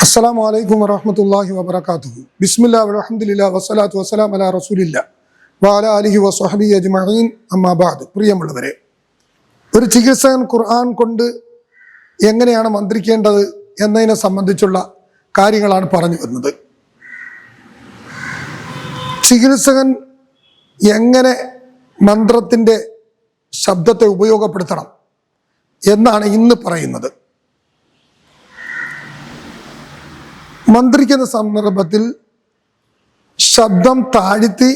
അസ്സാം വലൈക്കും വറഹമത്തല്ലാഹി വബർക്കാത്തു ബിസ്മില്ല അലഹമുല്ല വസ്സലാത്തു വസ്സലാം അല റസൂലില്ല വാല അലിഹി വസ്ഹബി അജ്മഹീൻ അമ്മാബാദ് പ്രിയമുള്ളവരെ ഒരു ചികിത്സകൻ ഖുർആൻ കൊണ്ട് എങ്ങനെയാണ് മന്ത്രിക്കേണ്ടത് എന്നതിനെ സംബന്ധിച്ചുള്ള കാര്യങ്ങളാണ് പറഞ്ഞു വരുന്നത്. ചികിത്സകൻ എങ്ങനെ മന്ത്രത്തിന്റെ ശബ്ദത്തെ ഉപയോഗപ്പെടുത്തണം എന്നാണ് ഇന്ന് പറയുന്നത്. മന്ത്രിക്കുന്ന സന്ദർഭത്തിൽ ശബ്ദം താഴ്ത്തി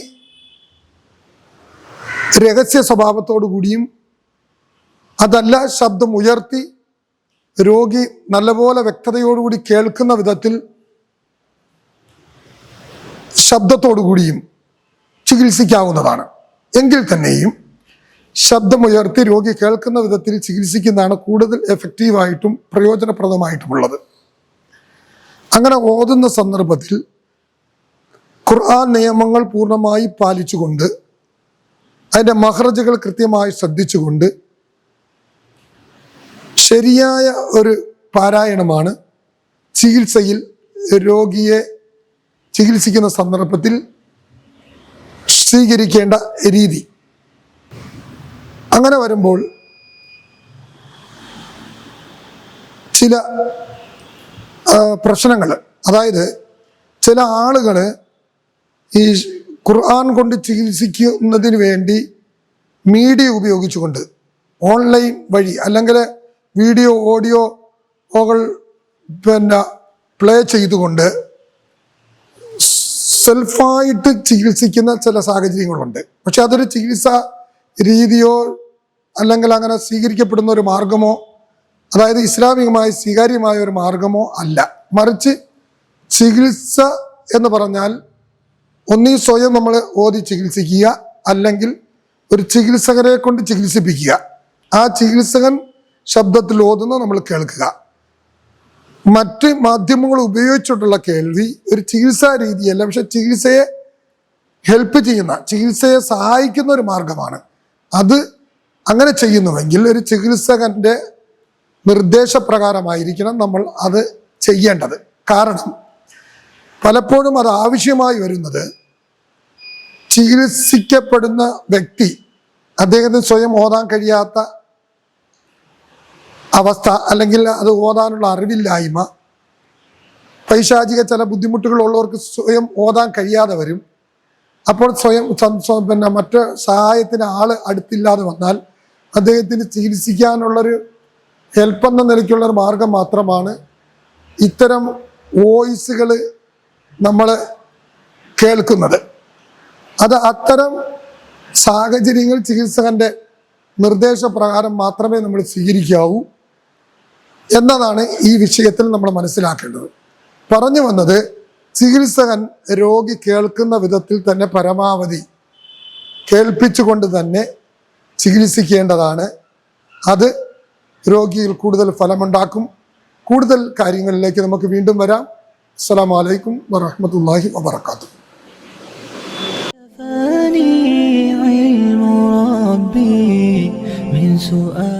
രഹസ്യ സ്വഭാവത്തോടു കൂടിയും അതല്ല ശബ്ദം ഉയർത്തി രോഗി നല്ലപോലെ വ്യക്തതയോടുകൂടി കേൾക്കുന്ന വിധത്തിൽ ശബ്ദത്തോടു കൂടിയും ചികിത്സിക്കാവുന്നതാണ്. എങ്കിൽ തന്നെയും ശബ്ദമുയർത്തി രോഗി കേൾക്കുന്ന വിധത്തിൽ ചികിത്സിക്കുന്നതാണ് കൂടുതൽ എഫക്റ്റീവായിട്ടും പ്രയോജനപ്രദമായിട്ടുമുള്ളത്. അങ്ങനെ ഓതുന്ന സന്ദർഭത്തിൽ ഖുർആൻ നിയമങ്ങൾ പൂർണമായി പാലിച്ചുകൊണ്ട് അതിന്റെ മഹ്റജുകൾ കൃത്യമായി ശ്രദ്ധിച്ചുകൊണ്ട് ശരിയായ ഒരു പാരായണമാണ് ചികിത്സയിൽ രോഗിയെ ചികിത്സിക്കുന്ന സന്ദർഭത്തിൽ സ്വീകരിക്കേണ്ട രീതി. അങ്ങനെ വരുമ്പോൾ ചില പ്രശ്നങ്ങൾ അതായത് ചില ആളുകൾ ഈ ഖുർആൻ കൊണ്ട് ചികിത്സിക്കുന്നതിന് വേണ്ടി മീഡിയ ഉപയോഗിച്ചുകൊണ്ട് ഓൺലൈൻ വഴി അല്ലെങ്കിൽ വീഡിയോ ഓഡിയോകൾ പിന്നെ പ്ലേ ചെയ്തുകൊണ്ട് സെൽഫായിട്ട് ചികിത്സിക്കുന്ന ചില സാഹചര്യങ്ങളുണ്ട്. പക്ഷെ അതൊരു ചികിത്സ രീതിയോ അല്ലെങ്കിൽ അങ്ങനെ സ്വീകരിക്കപ്പെടുന്ന ഒരു മാർഗമോ അതായത് ഇസ്ലാമികമായി സ്വീകാര്യമായ ഒരു മാർഗമോ അല്ല. മറിച്ച് ചികിത്സ എന്ന് പറഞ്ഞാൽ ഒന്നീ സ്വയം നമ്മൾ ഓതി ചികിത്സിക്കുക അല്ലെങ്കിൽ ഒരു ചികിത്സകരെ കൊണ്ട് ചികിത്സിപ്പിക്കുക. ആ ചികിത്സകൻ ശബ്ദത്തിൽ ഓതുന്ന നമ്മൾ കേൾക്കുക. മറ്റ് മാധ്യമങ്ങൾ ഉപയോഗിച്ചിട്ടുള്ള കേൾവി ഒരു ചികിത്സാ രീതിയല്ല പക്ഷെ ചികിത്സയെ ഹെൽപ്പ് ചെയ്യുന്ന ചികിത്സയെ സഹായിക്കുന്ന ഒരു മാർഗമാണ്. അത് അങ്ങനെ ചെയ്യുന്നുവെങ്കിൽ ഒരു ചികിത്സകന്റെ നിർദ്ദേശപ്രകാരമായിരിക്കണം നമ്മൾ അത് ചെയ്യേണ്ടത്. കാരണം പലപ്പോഴും അത് ആവശ്യമായി വരുന്നത് ചികിത്സിക്കപ്പെടുന്ന വ്യക്തി അദ്ദേഹത്തിന് സ്വയം ഓതാൻ കഴിയാത്ത അവസ്ഥ അല്ലെങ്കിൽ അത് ഓതാനുള്ള അറിവില്ലായ്മ പൈശാചിക ചില ബുദ്ധിമുട്ടുകൾ ഉള്ളവർക്ക് സ്വയം ഓതാൻ കഴിയാതെ വരും. അപ്പോൾ സ്വയം പിന്നെ മറ്റ് സഹായത്തിന് ആൾ അടുത്തില്ലാതെ വന്നാൽ അദ്ദേഹത്തിന് ചികിത്സിക്കാനുള്ളൊരു ഹെൽപ്പ് എന്ന നിലയ്ക്കുള്ള ഒരു മാർഗം മാത്രമാണ് ഇത്തരം വോയിസുകൾ നമ്മൾ കേൾക്കുന്നത്. അത് അത്തരം സാഹചര്യങ്ങൾ ചികിത്സകന്റെ നിർദ്ദേശപ്രകാരം മാത്രമേ നമ്മൾ സ്വീകരിക്കാവൂ എന്നതാണ് ഈ വിഷയത്തിൽ നമ്മൾ മനസ്സിലാക്കേണ്ടത്. പറഞ്ഞു വന്നത് ചികിത്സകൻ രോഗി കേൾക്കുന്ന വിധത്തിൽ തന്നെ പരമാവധി കേൾപ്പിച്ചുകൊണ്ട് തന്നെ ചികിത്സിക്കേണ്ടതാണ് അത് രോഗിയിൽ കൂടുതൽ ഫലമുണ്ടാക്കും കൂടുതൽ കാര്യങ്ങളിലേക്ക് നമുക്ക് വീണ്ടും വരാം അസ്സാം വലൈക്കും വറഹമത്തല്ലാഹി വാബർക്കാത്തു كفاني علم ربي من سؤالي